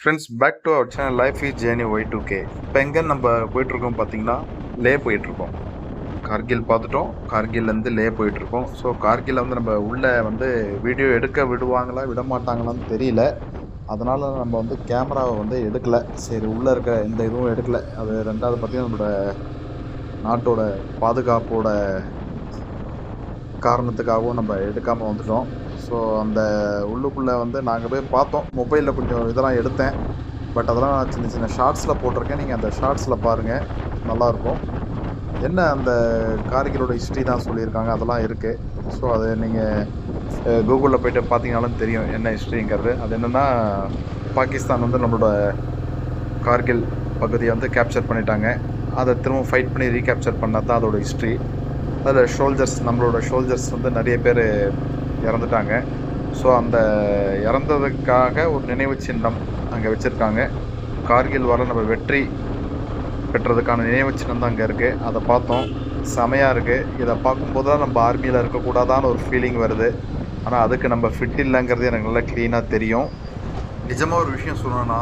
Friends back to our channel life is journey Y two K இப்போ எங்கே நம்ம போயிட்டுருக்கோம் பார்த்தீங்கன்னா லே போயிட்டுருக்கோம். கார்கில் பார்த்துட்டோம். கார்கில்லேருந்து லே போயிட்டுருக்கோம். ஸோ கார்கில் வந்து நம்ம உள்ளே வந்து வீடியோ எடுக்க விடுவாங்களா விட மாட்டாங்களான்னு தெரியல. அதனால் நம்ம வந்து கேமராவை வந்து எடுக்கலை. சரி உள்ளே இருக்க எந்த இதுவும் எடுக்கலை. அது ரெண்டாவது பார்த்தீங்கன்னா நம்மளோட நாட்டோட பாதுகாப்போட காரணத்துக்காகவும் நம்ம எடுக்காமல் வந்துட்டோம். ஸோ அந்த உள்ளுக்குள்ளே வந்து நாங்கள் போய் பார்த்தோம். மொபைலில் கொஞ்சம் இதெல்லாம் எடுத்தேன். பட் அதெல்லாம் நான் சின்ன சின்ன ஷார்ட்ஸில் போட்டிருக்கேன். நீங்கள் அந்த ஷார்ட்ஸில் பாருங்கள் நல்லாயிருக்கும். என்ன அந்த கார்கிலோட ஹிஸ்ட்ரி தான் சொல்லியிருக்காங்க. அதெல்லாம் இருக்குது ஸோ அது நீங்கள் கூகுளில் போய்ட்டு பார்த்தீங்கனாலும் தெரியும் என்ன ஹிஸ்ட்ரிங்கிறது அது என்னென்னா பாகிஸ்தான் வந்து நம்மளோட கார்கில் பகுதியை வந்து கேப்சர் பண்ணிட்டாங்க. அதை திரும்ப ஃபைட் பண்ணி ரீகேப்சர் பண்ணால் தான் அதோட ஹிஸ்ட்ரி அதில் ஷோல்ஜர்ஸ் நம்மளோட ஷோல்ஜர்ஸ் வந்து நிறைய பேர் இறந்துட்டாங்க. ஸோ அந்த இறந்ததுக்காக ஒரு நினைவு சின்னம் அங்கே வச்சுருக்காங்க. கார்கில் வர நம்ம வெற்றி பெற்றதுக்கான நினைவு சின்னம் தான் அங்கே இருக்குது அதை பார்த்தோம். செமையாக இருக்குது இதை பார்க்கும்போது தான் நம்ம ஆர்மியில் இருக்கக்கூடாதான்னு ஒரு ஃபீலிங் வருது. ஆனால் அதுக்கு நம்ம ஃபிட் இல்லைங்கிறது எனக்கு நல்லா க்ளீனாக தெரியும். நிஜமாக ஒரு விஷயம் சொல்லணும்னா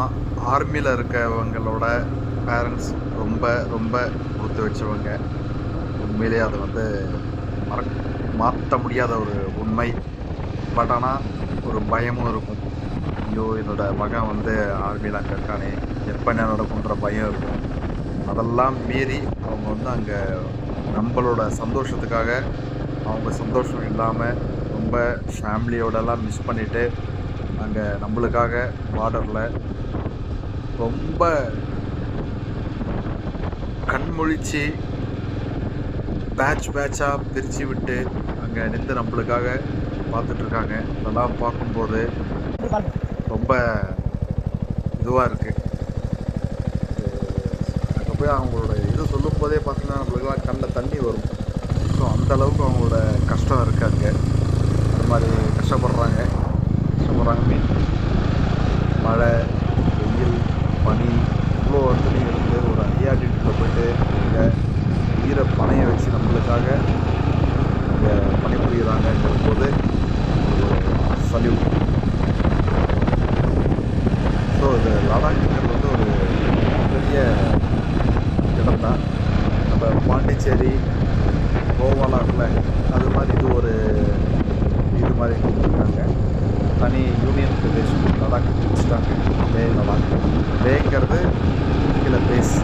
ஆர்மியில் இருக்கவங்களோட பேரண்ட்ஸ் ரொம்ப ரொம்ப கொடுத்து வச்சவங்க. உண்மையிலே அது வந்து மறக்க மாற்ற முடியாத ஒரு உண்மை. பட் ஆனால் ஒரு பயமும் இருக்கும். ஐயோ என்னோட மகன் வந்து ஆர்மியில் அங்கே இருக்கானே. எப்போ என்ன நடக்குன்ற பயம் இருக்கும். அதெல்லாம் மீறி அவங்க வந்து அங்கே நம்மளோட சந்தோஷத்துக்காக அவங்க சந்தோஷம் இல்லாமல் ரொம்ப ஃபேமிலியோடலாம் மிஸ் பண்ணிவிட்டு அங்கே நம்மளுக்காக பார்டரில் ரொம்ப கண்மொழித்து பேட்ச் பேட்சாக பிரித்து விட்டு அங்கே நின்று நம்மளுக்காக பார்த்துட்ருக்காங்க. அதெல்லாம் பார்க்கும்போது ரொம்ப இதுவாக இருக்குது அங்கே போய் அவங்களோட இது சொல்லும் போதே பார்த்தீங்கன்னா நம்மளுக்கெல்லாம் கண்ணில் தண்ணி வரும். ஸோ அந்த அளவுக்கு அவங்களோட கஷ்டம் இருக்குது அங்கே. அந்த மாதிரி கஷ்டப்படுறாங்க. கஷ்டப்படுறாங்க மீன் மழை வெயில் பனி இவ்வளோ வந்து நீங்கள் இருந்து ஒரு ஐஆர்டிடியில் போயிட்டு இங்கே உயிரை பனையை வச்சு நம்மளுக்காக இங்கே பணிபுரிகிறாங்கிற போது ஒரு சல்யூட். ஸோ இது லடாக்குங்கிறது வந்து ஒரு பெரிய இடம் தான் நம்ம பாண்டிச்சேரி கோவாலாம் இருக்குல்ல அது மாதிரி இது ஒரு இது மாதிரி கொடுத்துருக்காங்க. தனி யூனியன் பிரதேசம் லடாக் பிடிச்சிட்டாங்க. லே லடாக். லேங்கிறது கீழே பேஸ்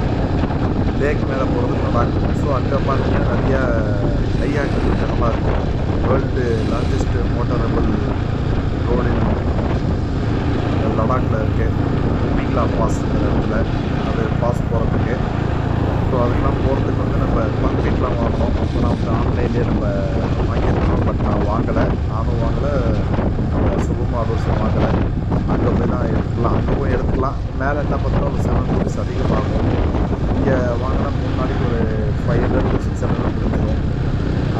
லேக் மேலே போகிறது லடாக். ஸோ அங்கே பார்த்தீங்கன்னா நிறையா கையாட்டு நல்லா இருக்கும் வேர்ல்டு லார்ஜஸ்ட் மோட்டரபிள் ரோடு லடாக்கில் இருக்குது மீங்லா பாஸ் இடத்துல. அது பாஸ் போகிறதுக்கு ஸோ அதுக்கெலாம் போகிறதுக்கு வந்து நம்ம பர்மிட்லாம் வாங்கணும் அப்போ நான் வந்து ஆன்லைன்லேயே நம்ம வாங்கியிருக்கோம். பட் நான் வாங்கலை. நானும் வாங்கலை. நம்ம சுபம் வாங்கலை அங்கே போய் தான் எடுத்துக்கலாம் அங்கே போய் எடுத்துக்கலாம் மேலே என்ன பார்த்தா ஒரு செவன் ருபீஸ் அதிகமாகும். இங்கே வாங்கினா மூணு நாளைக்கு ஒரு ஃபைவ் ஹண்ட்ரட் சிக்ஸ் ஹண்ட்ரட் முடிஞ்சிடும்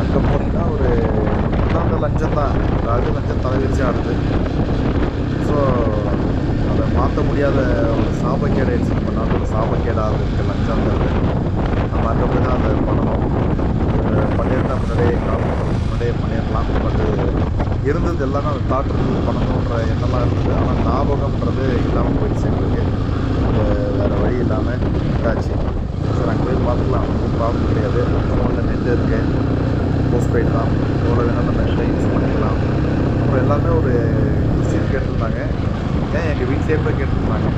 அங்கே போனீங்கன்னா ஒரு அந்த லஞ்சம் தான். அதாவது லஞ்சம் தலைவிரிச்சு ஆடுது. ஸோ அதை மாற்ற முடியாத ஒரு சாபக்கேடை நம்ம ஒரு சாபக்கேடாக இருக்குது லஞ்சங்கிறது நம்ம அங்கே போய் தான் அதை பண்ணணும். இதெல்லாமே எல்லாமே அதை தாட் இருந்தது பண்ணணுன்ற எண்ணம்லாம் இருந்தது. ஆனால் ஞாபகம்ன்றது இல்லாமல் போயிடுச்சு எங்களுக்கு. வேறு வழி இல்லாமல் இதாச்சு. சரி அங்கே போய் பார்த்துக்கலாம். ஒன்றும் ப்ராப்ளம் கிடையாது. ஃபோனில் நெட் இருக்கு. போஸ்ட் பெய்ட் தான். எவ்வளோ வேணாலும் நம்ம நெட்டை யூஸ் பண்ணிக்கலாம். அப்புறம் எல்லாமே ஒரு கொஸ்டின் கேட்டிருந்தாங்க. ஏன் எங்கள் வீட்லேயே போய் கேட்டிருந்தாங்க.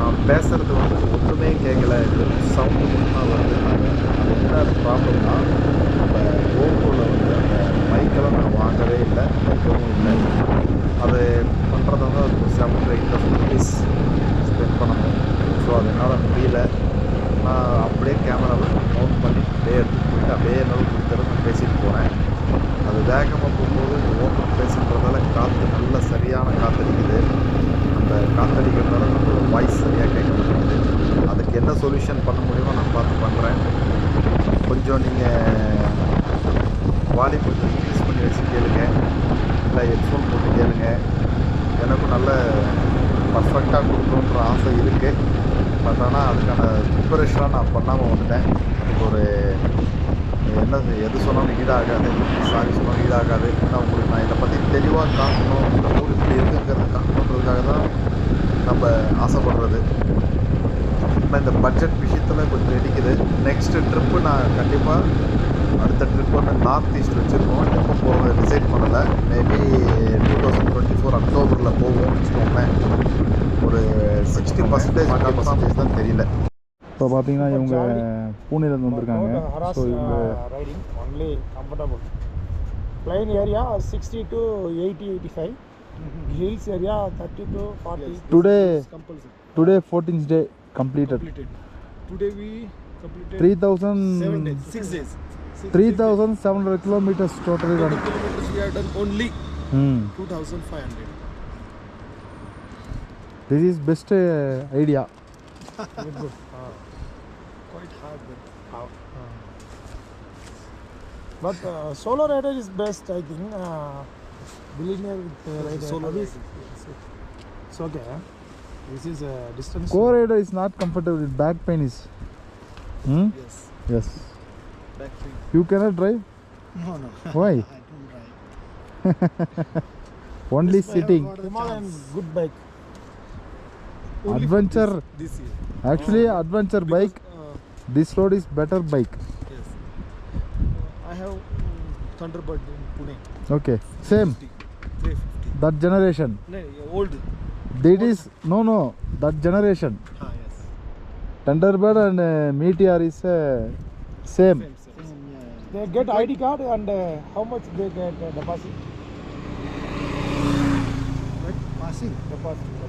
நான் பேசுகிறது வந்து ஒன்றுமே கேட்கல சவுண்டு மட்டும்தான் வருதுன்னாங்க. அது என்ன ப்ராப்ளம்னா ஓப்போவில் வந்து அந்த மைக்கெல்லாம் நான் வாங்கவே இல்லை வைக்கவும் இல்லை அது பண்ணுறது வந்து ஒரு seven eight thousand rupees spend பண்ணணும் ஸோ அது என்னால் முடியல நான் அப்படியே கேமராவை நோட் பண்ணி அப்படியே எடுத்துகிட்டு போயிட்டு அப்படியே என்னால் கொடுத்துட்டு நான் பேசிட்டு போகிறேன் அது வேகமாக போகும்போது இந்த ஓப்பன் பேசுன்றதால காற்று நல்ல சரியான காற்றடிக்குது அந்த காற்றடிக்கிறதால நம்மளோட வாய்ஸ் சரியாக கேட்க மாட்டேங்குது அதுக்கு என்ன சொல்யூஷன் பண்ண முடியுமோ நான் பார்த்து பண்ணுறேன் கொஞ்சம் நீங்கள் வால்யூம் கொஞ்சம் இன்க்ரீஸ் பண்ணி வச்சு கேளுங்க. இல்லை ஹெட்ஃபோன் போட்டு கேளுங்க. எனக்கும் நல்ல பர்ஃபெக்டாக கொடுக்கணுன்ற ஆசை இருக்குது பட் ஆனால் அதுக்கான ப்ரிப்பரேஷனாக நான் பண்ணாமல் வந்துட்டேன். அதுக்கு ஒரு என்ன எது சொன்னாலும் ஈடாகாது. சாரி சொன்னாலும் ஈடாகாது. ஏன்னா உங்களுக்கு நான் இதை பற்றி தெளிவாக காட்டணும். இந்த ஊர் இப்படி இருக்குங்கிறத காட்டணுன்றதுக்காக தான் நம்ம ஆசைப்படுறது. ஆனால் இந்த பட்ஜெட் விஷயத்தில் கொஞ்சம் இடிக்குது. நெக்ஸ்ட்டு ட்ரிப்பு நான் கண்டிப்பாக அடுத்த ட்ரிப் வந்து நார்த் ஈஸ்ட் வச்சுருக்கோம். எப்போ போக டிசைட் பண்ணலை. Maybe two thousand twenty four அக்டோபரில் போவோம்னு வச்சுக்கோங்களேன் ஒரு சிக்ஸ்டி பர்சன்டேஜ் ஹண்ட்ரட் பர்சன்டேஜ் தான் தெரியல. இப்போ பார்த்தீங்கன்னா இவங்க பூனேலேருந்து வந்திருக்காங்க. ஸோ இவங்க riding only comfortable plain area sixty to eighty eighty five hills area thirty to forty today today fourteenth day completed today we three thousand six days 3700 kilometers totally done. kilometers we have done only hmm. 2500. This is best uh, idea. Quite hard but? But uh, solo rider is best I think. Uh, billionaire with uh, rider. Solo rider. It's okay. This is a uh, distance. Core rider is not comfortable. Back pain is. Hmm? Yes. Yes. You cannot drive? No, no. Why? I don't drive. Only this sitting. Himalayan good bike. Only adventure. This, this, year. Actually, oh, adventure because, bike. Uh, this road is better bike. Yes. Uh, I have um, Thunderbird in Pune. Okay. Same. 350. That generation. No, old. That is no no that generation. Ah, yes. Thunderbird and uh, Meteor is uh, same. same they get id card and uh, how much they get uh, deposit passing. deposit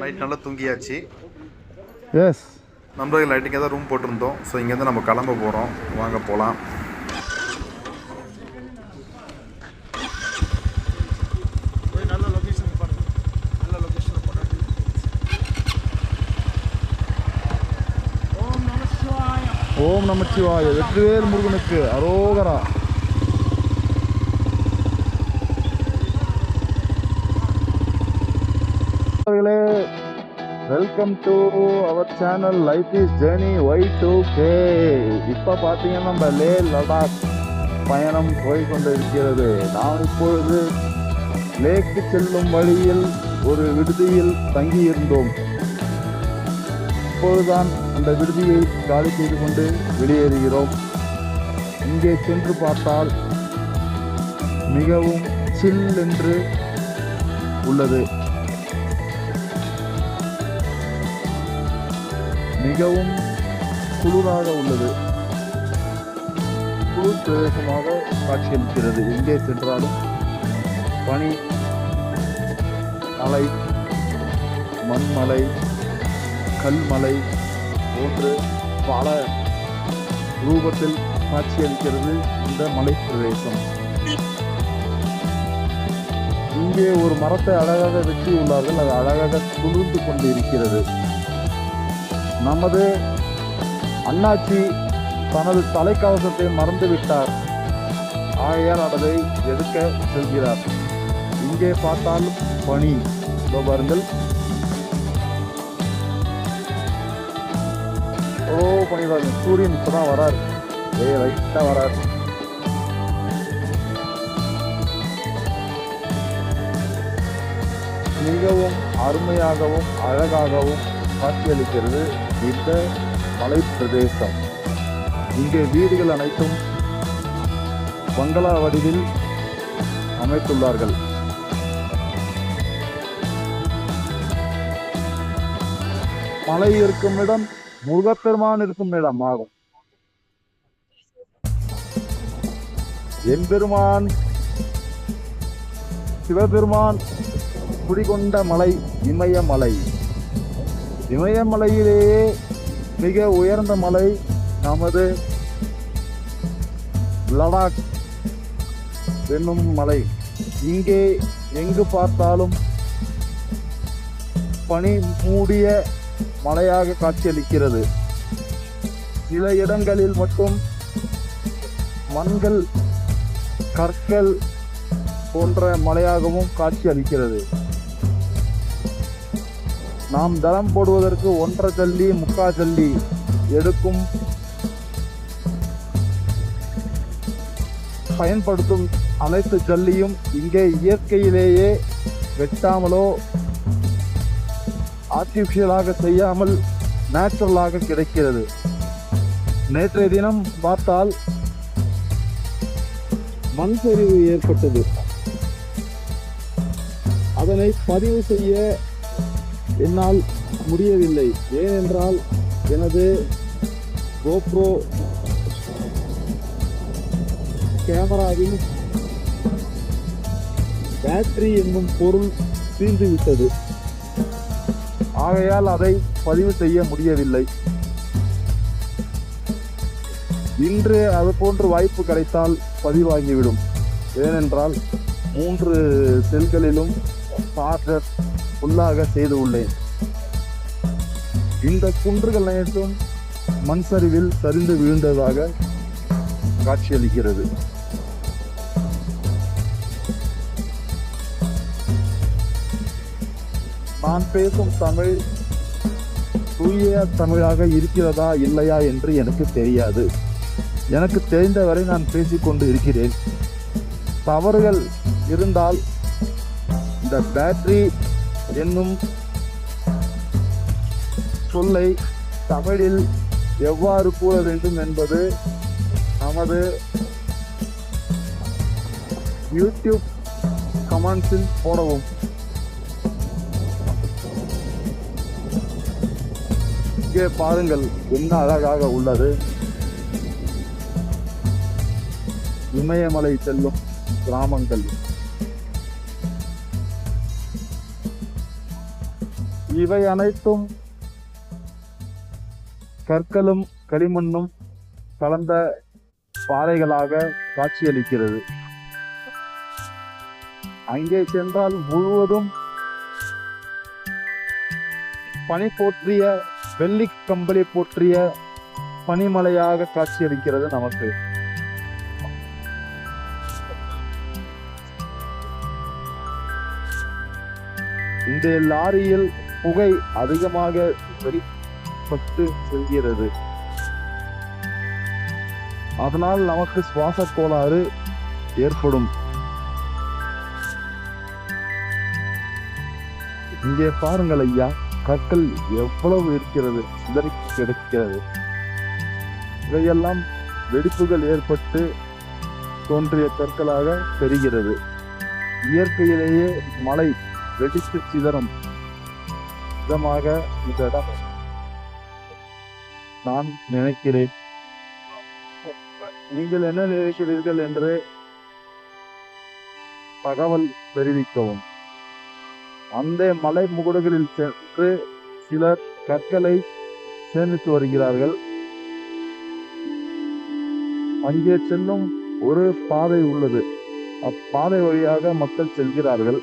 night நல்லா தூங்கியாச்சு. S நண்பர்கள் நைட்டுக்கு தான் room போட்டிருந்தோம். So இங்கேருந்து நம்ம கிளம்ப போகிறோம் வாங்க போகலாம் ஓம் நமச்சிவாய வெற்றிவேல் முருகனுக்கு அரோகரா. Welcome to our channel life is journey Y two K இப்போ பார்த்தீங்கன்னா நம்ம லே லடாக் பயணம் போய்கொண்டு இருக்கிறது நாம் இப்பொழுது லேக்கு செல்லும் வழியில் ஒரு விடுதியில் தங்கியிருந்தோம். இப்பொழுதுதான் அந்த விடுதியை காலி செய்து கொண்டு வெளியேறுகிறோம். இங்கே சென்று பார்த்தால் மிகவும் சில் என்று உள்ளது. மிகவும் குளிராக உள்ளது. குளிர் பிரதேசமாக காட்சியளிக்கிறது. எங்கே சென்றாலும் பனி மலை மண்மலை கல்மலை போன்று பல ரூபத்தில் காட்சியளிக்கிறது இந்த மலை பிரதேசம். இங்கே ஒரு மரத்தை அழகாக வெட்டி உள்ளார்கள். அது அழகாக குளிர்ந்து கொண்டு இருக்கிறது நமது அண்ணாச்சி தனது தலைக்கவசத்தை மறந்து விட்டார் ஆகையால் அதை எடுக்க செல்கிறார். இங்கே பார்த்தால் பணி இதோ பாருங்கள். ஓ பணி பாருங்க சூரியன் இப்பதான் வராரு. ஏ லைட்டா வராரு. மிகவும் அருமையாகவும் அழகாகவும் காட்சியளிக்கிறது இந்த மலை பிரதேசம் இங்கே வீடுகள் அனைத்தும் பங்களா வடிவில் அமைத்துள்ளார்கள். மலை இருக்கும் இடம் முருகப்பெருமான் இருக்கும் இடம் ஆகும் எம்பெருமான் சிவபெருமான் குடிகொண்ட மலை இமயமலை இமயமலையிலேயே மிக உயர்ந்த மலை நமது லடாக் என்னும் மலை. இங்கே எங்கு பார்த்தாலும் பனி மூடிய மலையாக காட்சியளிக்கிறது. சில இடங்களில் மட்டும் மண்கள் கற்கள் போன்ற மலையாகவும் காட்சி அளிக்கிறது நாம் தளம் போடுவதற்கு ஒன்றரை ஜல்லி முக்கா ஜல்லி எடுக்கும் பயன்படுத்தும் அனைத்து ஜல்லியும் இங்கே இயற்கையிலேயே வெட்டாமலோ ஆர்டிஃபிஷியலாக செய்யாமல் நேச்சுரலாக கிடைக்கிறது. நேற்றைய தினம் பார்த்தால் மண் சரிவு ஏற்பட்டது. அதனை பதிவு செய்ய என்னால் முடியவில்லை. ஏனென்றால் எனது கோப்ரோ கேமராவில் பேட்டரி என்னும் பொருள் தீர்ந்துவிட்டது ஆகையால் அதை பதிவு செய்ய முடியவில்லை. இன்று அது போன்று வாய்ப்பு கிடைத்தால் பதிவாகிவிடும் ஏனென்றால் மூன்று செல்களிலும் சார்ஜர் ஃபுல்லாக செய்து உள்ளேன் இந்த குன்றுகள் அனைத்தும் மண் சரிவில் சரிந்து விழுந்ததாக காட்சியளிக்கிறது. நான் பேசும் தமிழ் தூய தமிழாக இருக்கிறதா இல்லையா என்று எனக்கு தெரியாது. எனக்கு தெரிந்தவரை நான் பேசிக்கொண்டு இருக்கிறேன். தவறுகள் இருந்தால் இந்த பேட்டரி என்னும் சொல்லை தமிழில் எவ்வாறு கூற வேண்டும் என்பது நமது யூடியூப் கமெண்ட்ஸில் போடவும். இங்கே பாருங்கள் என்ன அழகாக உள்ளது. இமயமலை செல்லும் கிராமங்கள். இவை அனைத்தும் கற்களும் களிமண்ணும் கலந்த பாறைகளாக காட்சியளிக்கிறது. அங்கே சென்றால் முழுவதும் பனி போற்றிய வெள்ளி கம்பளி போற்றிய பனிமலையாக காட்சியளிக்கிறது நமக்கு. இந்த லாரியில் புகை அதிகமாக வெளிப்பட்டு செல்கிறது. அதனால் நமக்கு சுவாச கோளாறு ஏற்படும். இங்கே பாருங்கள் ஐயா கற்கள் எவ்வளவு இருக்கிறது சிதறி கிடைக்கிறது. இவையெல்லாம் வெடிப்புகள் ஏற்பட்டு தோன்றிய கற்களாக தெரிகிறது. இயற்கையிலேயே மழை வெடித்து சிதறும். விதமாக இந்த இடம் நான் நினைக்கிறேன். நீங்கள் என்ன நினைக்கிறீர்கள் என்று தகவல் தெரிவிக்கவும். அந்த மலை முகடுகளில் சென்று சிலர் கற்களை சேமித்து வருகிறார்கள். அங்கே செல்லும் ஒரு பாதை உள்ளது. அப்பாதை வழியாக மக்கள் செல்கிறார்கள்.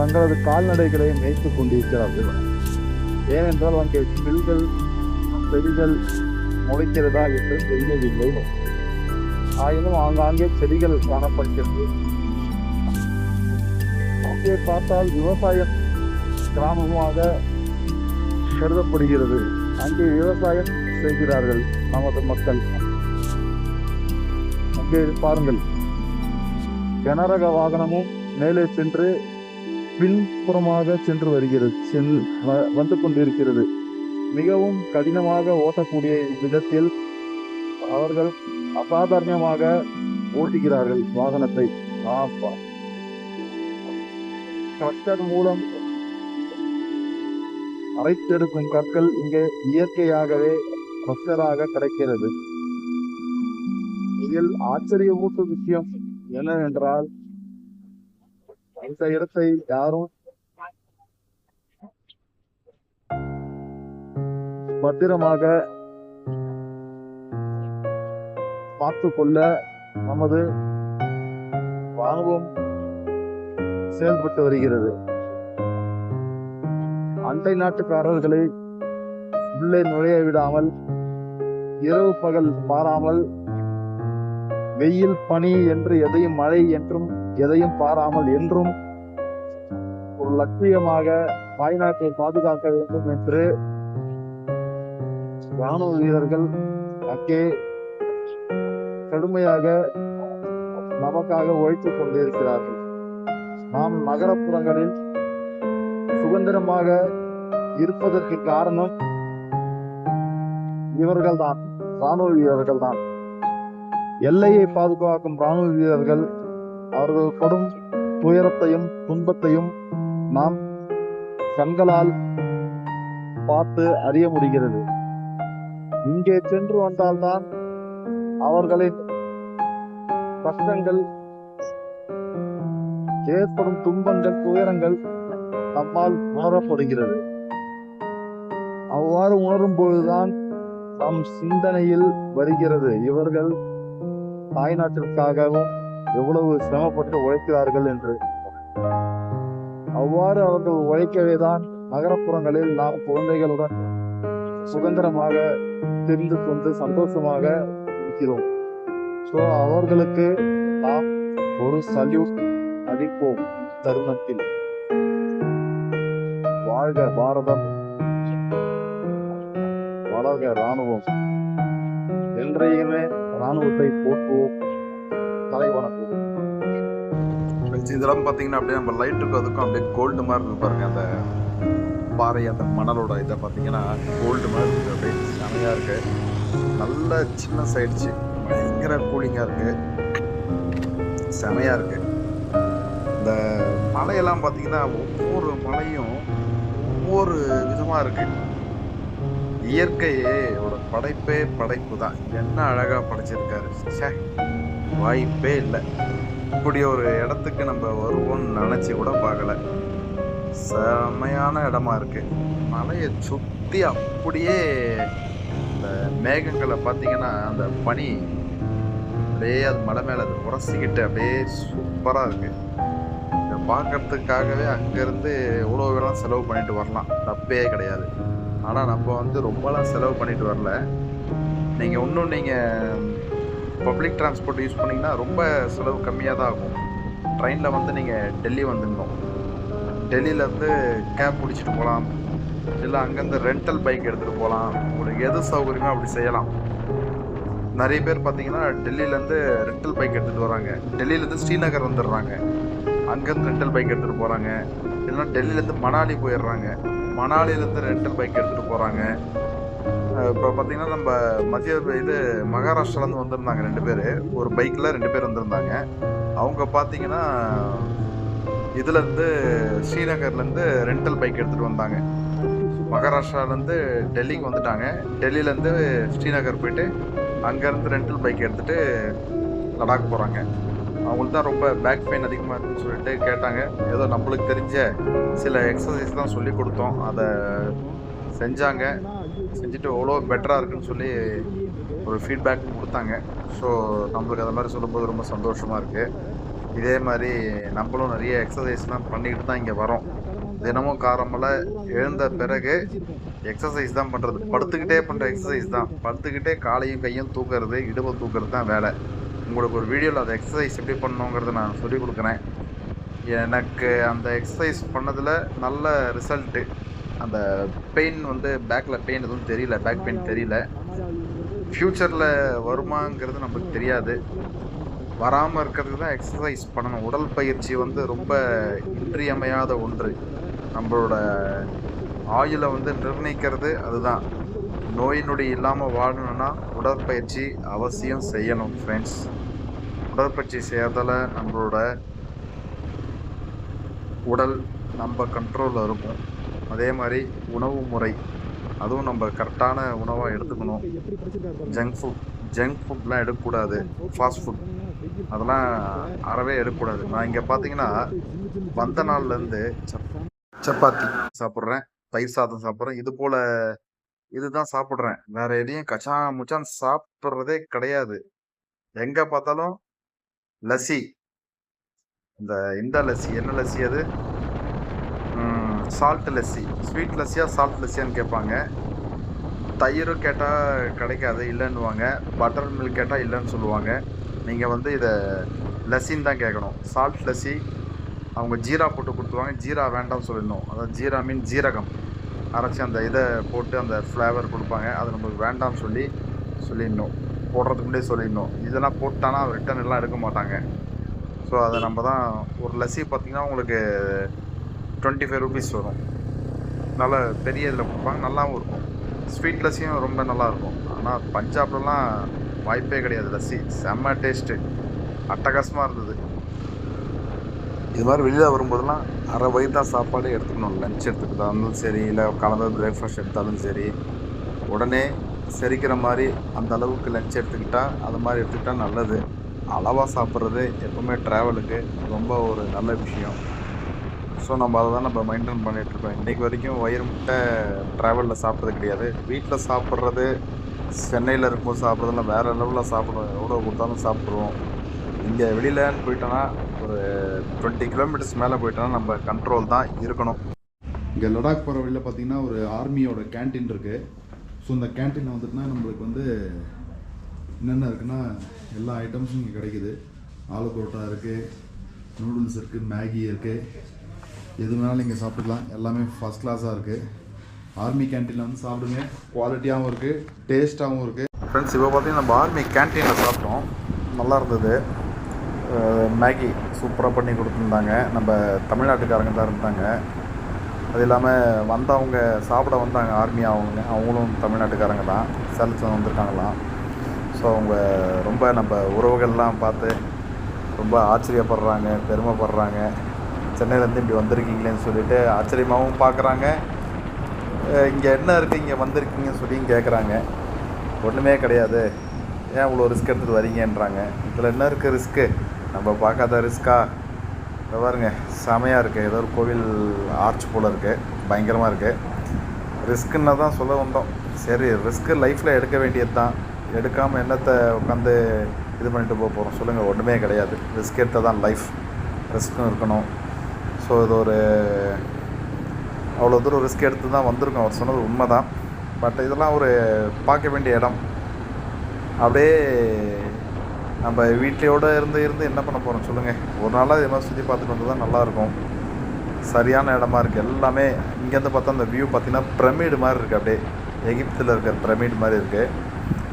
தங்களது கால்நடைகளை மேய்த்துக் கொண்டிருக்கிறார்கள் ஏனென்றால் அங்கே பில்கள் செடிகள் முளைக்கிறதா என்று தெரியவில்லை. ஆயினும் ஆங்காங்கே செடிகள் காணப்படுகிறது அங்கே பார்த்தால் விவசாயம் கிராமமாக கருதப்படுகிறது. அங்கே விவசாயம் செய்கிறார்கள் நமது மக்கள். அங்கே பாருங்கள். கனரக வாகனமும் மேலே சென்று பின்புறமாக சென்று வருகிறது சென் வ- வந்து கொண்டிருக்கிறது. மிகவும் கடினமாக ஓட்டக்கூடிய விதத்தில் அவர்கள் அசாதாரணமாக ஓட்டுகிறார்கள் வாகனத்தை. கஷ்டர் மூலம் அரைத்தெடுக்கும் கற்கள் இங்கே இயற்கையாகவே கஷ்டராக கிடைக்கிறது. இதில் ஆச்சரியமூட்டும் விஷயம் என்னவென்றால் இந்த இடத்தை யாரும் பத்திரமாக பார்த்து கொள்ள நமது ராணுவம் செயல்பட்டு வருகிறது. அண்டை நாட்டுக்காரர்களை உள்ளே நுழைய விடாமல் இரவு பகல் மாறாமல் வெயில் பனி என்று எதையும் மழை என்றும் எதையும் பாராமல் என்றும் ஒரு லட்சியமாக தாய்நாட்டை பாதுகாக்க வேண்டும் என்று ராணுவ வீரர்கள் அங்கே கடுமையாக நமக்காக உழைத்துக் கொண்டிருக்கிறார்கள். நாம் நகரப்புறங்களில் சுதந்திரமாக இருப்பதற்கு காரணம் இவர்கள்தான் ராணுவ வீரர்கள் தான் எல்லையை பாதுகாக்கும் ராணுவ வீரர்கள் அவர்கள் படும் துயரத்தையும் துன்பத்தையும் நாம் கண்களால் பார்த்து அறிய முடிகிறது. இங்கே சென்று வந்தால்தான் அவர்களின் கஷ்டங்கள் ஏற்படும் துன்பங்கள் துயரங்கள் நம்மால் உணரப்படுகிறது. அவ்வாறு உணரும் பொழுதுதான் நம் சிந்தனையில் வருகிறது. இவர்கள் தாய்நாட்டிற்காகவும் எவ்வளவு சிரமப்பட்டு உழைக்கிறார்கள் என்று. அவ்வாறு அவர்கள் உழைக்கவே தான் நகரப்புறங்களில் நாம் குழந்தைகளுடன் சுதந்திரமாக தெரிந்து கொண்டு சந்தோஷமாக இருக்கிறோம். ஸோ அவர்களுக்கு நாம் ஒரு சல்யூட் அடிப்போம் தருணத்தில். வாழ்க பாரதம். வளர்க ராணுவம் என்றையுமே ராணுவத்தை போற்றுவோம். இதெல்லாம் பார்த்தீங்கன்னா அப்படியே நம்ம லைட்டுக்கும் அதுக்கும் அப்படியே கோல்டு மாதிரி இருக்கு பாருங்க. அந்த பாறை அந்த மணலோட இதை பார்த்தீங்கன்னா கோல்டு மாதிரி இருக்கு. அப்படியே செமையாக இருக்கு. நல்ல சின்ன சைடுச்சு பயங்கர கூலிங்காக இருக்கு. செமையாக இருக்கு. இந்த மலையெல்லாம் பார்த்தீங்கன்னா ஒவ்வொரு மலையும் ஒவ்வொரு விதமாக இருக்கு. இயற்கையே ஒரு படைப்பே படைப்பு தான் என்ன அழகாக படைச்சிருக்காரு. சே வாய்ப்பே இல்லை. இப்படி ஒரு இடத்துக்கு நம்ம வருவோம்னு நினச்சி கூட பார்க்கல. செமையான இடமா இருக்கு. மலையை சுற்றி அப்படியே இந்த மேகங்களை பார்த்தீங்கன்னா அந்த பனி அப்படியே அது மலை மேலே அது உரசிக்கிட்டு அப்படியே சூப்பராக இருக்கு. இதை பார்க்கறதுக்காகவே அங்கேருந்து எவ்வளோ வேணாலும் செலவு பண்ணிட்டு வரலாம். தப்பே கிடையாது. ஆனால் நம்ம வந்து ரொம்பலாம் செலவு பண்ணிட்டு வரல. நீங்கள் இன்னும் நீங்கள் பப்ளிக் டிரான்ஸ்போர்ட் யூஸ் பண்ணிங்கன்னா ரொம்ப செலவு கம்மியாக தான் ஆகும். ட்ரெயினில் வந்து நீங்கள் டெல்லி வந்துடணும். டெல்லியிலேருந்து கேப் பிடிச்சிட்டு போகலாம். இல்லை அங்கேருந்து ரெண்டல் பைக் எடுத்துகிட்டு போகலாம். உங்களுக்கு எது சௌகரியமோ அப்படி செய்யலாம். நிறைய பேர் பார்த்தீங்கன்னா டெல்லியிலேருந்து ரெண்டல் பைக் எடுத்துகிட்டு வராங்க. டெல்லியிலேருந்து ஸ்ரீநகர் வந்துடுறாங்க. அங்கேருந்து ரெண்டல் பைக் எடுத்துகிட்டு போகிறாங்க இல்லைன்னா டெல்லியிலேருந்து மணாலி போயிடுறாங்க. மணாலிலேருந்து ரெண்டல் பைக் எடுத்துகிட்டு போகிறாங்க இப்போ பார்த்தீங்கன்னா நம்ம மத்திய இது மகாராஷ்டிராலேருந்து வந்திருந்தாங்க ரெண்டு பேர். ஒரு பைக்கில் ரெண்டு பேர் வந்திருந்தாங்க. அவங்க பார்த்தீங்கன்னா இதுலேருந்து ஸ்ரீநகர்லேருந்து ரெண்டல் பைக் எடுத்துகிட்டு வந்தாங்க. மகாராஷ்டிராலேருந்து டெல்லிக்கு வந்துட்டாங்க. டெல்லியிலேருந்து ஸ்ரீநகர் போயிட்டு அங்கேருந்து ரெண்டல் பைக் எடுத்துகிட்டு லடாக் போகிறாங்க அவங்களுக்கு தான் ரொம்ப பேக் பெயின் அதிகமாக இருக்குன்னு சொல்லிட்டு கேட்டாங்க. ஏதோ நம்மளுக்கு தெரிஞ்ச சில எக்ஸசைஸ் தான் சொல்லி கொடுத்தோம். அதை செஞ்சாங்க. செஞ்சுட்டு எவ்வளோ பெட்டராக இருக்குன்னு சொல்லி ஒரு ஃபீட்பேக் கொடுத்தாங்க. ஸோ நம்மளுக்கு அதை மாதிரி சொல்லும்போது ரொம்ப சந்தோஷமாக இருக்குது இதே மாதிரி நம்மளும் நிறைய எக்ஸசைஸ்லாம் பண்ணிக்கிட்டு தான் இங்கே வரோம். தினமும் காரமெல்லாம் எழுந்த பிறகு எக்ஸசைஸ் தான் பண்ணுறது படுத்துக்கிட்டே பண்ணுற எக்ஸசைஸ் தான். படுத்துக்கிட்டே காலையும் கையும் தூக்குறது இடுப்பை தூக்குறது தான் வேலை. உங்களுக்கு ஒரு வீடியோவில் அந்த எக்ஸசைஸ் எப்படி பண்ணணுங்கிறத நான் சொல்லி கொடுக்குறேன். எனக்கு அந்த எக்ஸசைஸ் பண்ணதில் நல்ல ரிசல்ட்டு அந்த பெயின் வந்து பேக்கில் பெயின் எதுவும் தெரியல பேக் பெயின் தெரியல. ஃப்யூச்சரில் வருமாங்கிறது நமக்கு தெரியாது. வராமல் இருக்கிறதுக்கு தான் எக்ஸசைஸ் பண்ணணும். உடல் பயிற்சி வந்து ரொம்ப இன்றியமையாத ஒன்று. நம்மளோட ஆயுளை வந்து நிர்ணயிக்கிறது அதுதான். நோய் நொடி இல்லாமல் வாழணும்னா உடற்பயிற்சி அவசியம் செய்யணும் ஃப்ரெண்ட்ஸ் உடற்பயிற்சி செய்யறதால நம்மளோட உடல் நம்ம கண்ட்ரோலில் இருக்கும். அதே மாதிரி உணவு முறை. அதுவும் நம்ம கரெக்டான உணவாக எடுத்துக்கணும். ஜங்க் ஃபுட் ஜங்க் ஃபுட்லாம் எடுக்கக்கூடாது. ஃபாஸ்ட் ஃபுட் அதெல்லாம் அறவே எடுக்கக்கூடாது. நான் இங்கே பார்த்தீங்கன்னா வந்த நாள்லேருந்து சப்பாத்தி சாப்பிட்றேன். தயிர் சாதம் சாப்பிட்றேன். இது போல் இதுதான் சாப்பிட்றேன். வேற எதையும் கச்சா முச்சான் சாப்பிட்றதே கிடையாது. எங்கே பார்த்தாலும் லசி இந்த இந்த லசி என்ன லசி அது? சால்ட் லஸ்ஸி ஸ்வீட் லஸ்ஸியா சால்ட் லஸ்ஸியான்னு கேட்பாங்க. தயிரும் கேட்டால் கிடைக்காது இல்லைன்னுவாங்க. பட்டர் மில்க் கேட்டால் இல்லைன்னு சொல்லுவாங்க. நீங்கள் வந்து இதை லஸ்ஸின்னு தான் கேட்கணும். சால்ட் லஸ்ஸி அவங்க ஜீரா போட்டு கொடுத்துருவாங்க. ஜீரா வேண்டாம்னு சொல்லிடணும். அதாவது ஜீரா மீன் ஜீரகம். அரைச்சி அந்த இதை போட்டு அந்த ஃப்ளேவர் கொடுப்பாங்க. அது நம்மளுக்கு வேண்டாம்னு சொல்லி சொல்லிடணும். போடுறதுக்கு முன்னாடி சொல்லிடணும். இதெல்லாம் போட்டானா ரிட்டன் எல்லாம் எடுக்க மாட்டாங்க. ஸோ அதை நம்ம தான் ஒரு லஸ்ஸி பார்த்தீங்கன்னா உங்களுக்கு டுவெண்ட்டி ஃபைவ் ருபீஸ் வரும். நல்ல பெரிய இதில் கொடுப்பாங்க. நல்லாவும் இருக்கும். ஸ்வீட் லஸ்ஸியும் ரொம்ப நல்லாயிருக்கும் ஆனால் பஞ்சாப்லலாம் வாய்ப்பே கிடையாது. லஸ்ஸி செம்ம டேஸ்ட்டு அட்டகாசமாக இருந்தது. இது மாதிரி வெளியில் வரும்போதெல்லாம் அரை வயிறு தான் சாப்பாடே எடுத்துக்கணும். லஞ்ச் எடுத்துக்கிட்டாலும் சரி இல்லை காலையில் பிரேக்ஃபாஸ்ட் எடுத்தாலும் சரி உடனே செரிக்கிற மாதிரி அந்த அளவுக்கு லஞ்ச் எடுத்துக்கிட்டா அது மாதிரி எடுத்துக்கிட்டால் நல்லது. அளவாக சாப்பிட்றது எப்பவுமே ட்ராவலுக்கு ரொம்ப ஒரு நல்ல விஷயம். ஸோ நம்ம அதை தான் நம்ம மெயின்டைன் பண்ணிகிட்ருக்கோம் இன்றைக்கி வரைக்கும் வயிறு முட்டை ட்ராவலில் சாப்பிட்றது கிடையாது. வீட்டில் சாப்பிட்றது சென்னையில் இருக்கும்போது சாப்பிட்றதுலாம் வேறு லெவலில் சாப்பிடுவோம் எவ்வளோ கொடுத்தாலும் சாப்பிட்ருவோம். இங்கே வெளியிலன்னு போயிட்டோன்னா ஒரு டுவெண்ட்டி கிலோமீட்டர்ஸ் மேலே போயிட்டோன்னா நம்ம கண்ட்ரோல் தான் இருக்கணும். இங்கே லடாக் போகிற வழியில் பார்த்தீங்கன்னா ஒரு ஆர்மியோட கேண்டீன் இருக்குது ஸோ இந்த கேன்டீனில் வந்துட்டுனா நம்மளுக்கு வந்து என்னென்ன இருக்குன்னா எல்லா ஐட்டம்ஸும் இங்கே கிடைக்குது. ஆலு பரோட்டா இருக்குது நூடுல்ஸ் இருக்குது மேகி இருக்குது எது வேணாலும் இங்கே சாப்பிட்டுக்கலாம். எல்லாமே ஃபஸ்ட் கிளாஸாக இருக்குது ஆர்மி கேண்டீனில் வந்து சாப்பிடுங்க. குவாலிட்டியாகவும் இருக்குது டேஸ்ட்டாகவும் இருக்குது ஃப்ரெண்ட்ஸ் இப்போ பார்த்தீங்கன்னா நம்ம ஆர்மி கேன்டீனில் சாப்பிட்டோம். நல்லா இருந்தது. மேகி சூப்பராக பண்ணி கொடுத்துருந்தாங்க. நம்ம தமிழ்நாட்டுக்காரங்க தான் இருந்தாங்க. அது இல்லாமல் வந்தவங்க சாப்பிட வந்தாங்க ஆர்மி அவங்க. அவங்களும் தமிழ்நாட்டுக்காரங்க தான். சேலத்தில் வந்திருக்காங்களாம். ஸோ அவங்க ரொம்ப நம்ம உறவுகள்லாம் பார்த்து ரொம்ப ஆச்சரியப்படுறாங்க பெருமைப்படுறாங்க. சென்னையிலேருந்து இப்படி வந்திருக்கீங்களேன்னு சொல்லிட்டு ஆச்சரியமாகவும் பார்க்குறாங்க. இங்கே என்ன இருக்குது இங்கே வந்திருக்கீங்கன்னு சொல்லியும் கேட்குறாங்க ஒன்றுமே கிடையாது. ஏன் இவ்வளோ ரிஸ்க் எடுத்துகிட்டு வரீங்கன்றாங்க. இதில் என்ன இருக்குது ரிஸ்க்கு நம்ம பார்க்காத ரிஸ்க்கா இதை பாருங்க செமையாக இருக்குது ஏதோ ஒரு கோவில் ஆர்ச் போல் இருக்குது பயங்கரமாக இருக்குது ரிஸ்க்குன்னு தான் சொல்ல வந்தோம். சரி ரிஸ்க்கு லைஃப்பில் எடுக்க வேண்டியது தான் எடுக்காமல் என்னத்தை உட்காந்து இது பண்ணிட்டு போக போகிறோம் சொல்லுங்கள் ஒன்றுமே கிடையாது. ரிஸ்க் எடுத்தால் தான் லைஃப் ரிஸ்க்கும் இருக்கணும். ஸோ இது ஒரு அவ்வளோ தூரம் ரிஸ்க் எடுத்து தான் வந்திருக்கோம். அவர் சொன்னது உண்மை தான் பட் இதெல்லாம் ஒரு பார்க்க வேண்டிய இடம். அப்படியே நம்ம வீட்லையோட இருந்து இருந்து என்ன பண்ண போகிறோம் சொல்லுங்கள் ஒரு நாளாக இது மாதிரி சுற்றி பார்த்துட்டு வந்து தான் நல்லாயிருக்கும். சரியான இடமா இருக்குது எல்லாமே இங்கேருந்து பார்த்தா அந்த வியூ பார்த்திங்கன்னா பிரமிடு மாதிரி இருக்குது அப்படியே எகிப்தில் இருக்கிற பிரமிடு மாதிரி இருக்குது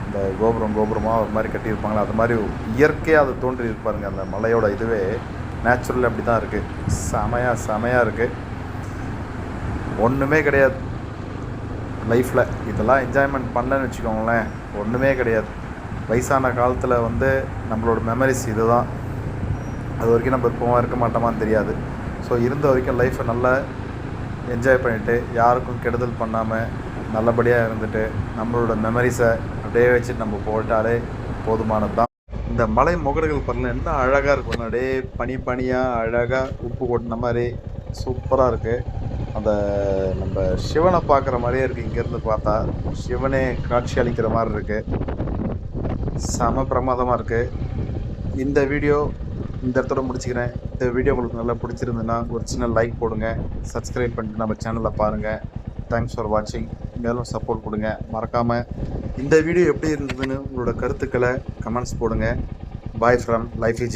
இந்த கோபுரம் கோபுரமாக ஒரு மாதிரி கட்டியிருப்பாங்களா. அது மாதிரி இயற்கையாக அது தோன்றி இருப்பாருங்க அந்த மலையோட இதுவே. நேச்சுரல் அப்படி தான் இருக்குது செமையாக செமையாக இருக்குது ஒன்றுமே கிடையாது. லைஃப்பில் இதெல்லாம் என்ஜாய்மெண்ட் பண்ணலன்னு வச்சுக்கோங்களேன். ஒன்றுமே கிடையாது. வயசான காலத்தில் வந்து நம்மளோட மெமரிஸ் இதுதான். அது வரைக்கும் நம்ம போவோம் இருக்க மாட்டோமான்னு தெரியாது. ஸோ இருந்த வரைக்கும் லைஃப்பை நல்லா என்ஜாய் பண்ணிவிட்டு யாருக்கும் கெடுதல் பண்ணாமல் நல்லபடியாக இருந்துட்டு நம்மளோட மெமரிஸை அப்படியே வச்சுட்டு நம்ம போட்டாலே போதுமானது தான் இந்த மலை முகடுகள் பாருங்கள் என்ன அழகாக இருக்கும் அப்படியே பனி பனியாக அழகாக உப்பு கொட்டின மாதிரி சூப்பராக இருக்குது அந்த நம்ம சிவனை பார்க்குற மாதிரியே இருக்குது இங்கேருந்து பார்த்தா சிவனே காட்சி அளிக்கிற மாதிரி இருக்குது செம பிரமாதமாக இருக்குது இந்த வீடியோ இந்த இடத்தோட முடிச்சுக்கிறேன். இந்த வீடியோ உங்களுக்கு நல்லா பிடிச்சிருந்துன்னா ஒரு சின்ன லைக் போடுங்க. சப்ஸ்கிரைப் பண்ணிட்டு நம்ம சேனலில் பாருங்கள் தேங்க்ஸ் ஃபார் வாட்சிங் மேலும் சப்போர்ட் கொடுங்க. மறக்காமல் இந்த வீடியோ எப்படி இருந்ததுன்னு உங்களோட கருத்துக்களை கமெண்ட்ஸ் போடுங்க. Bye from life is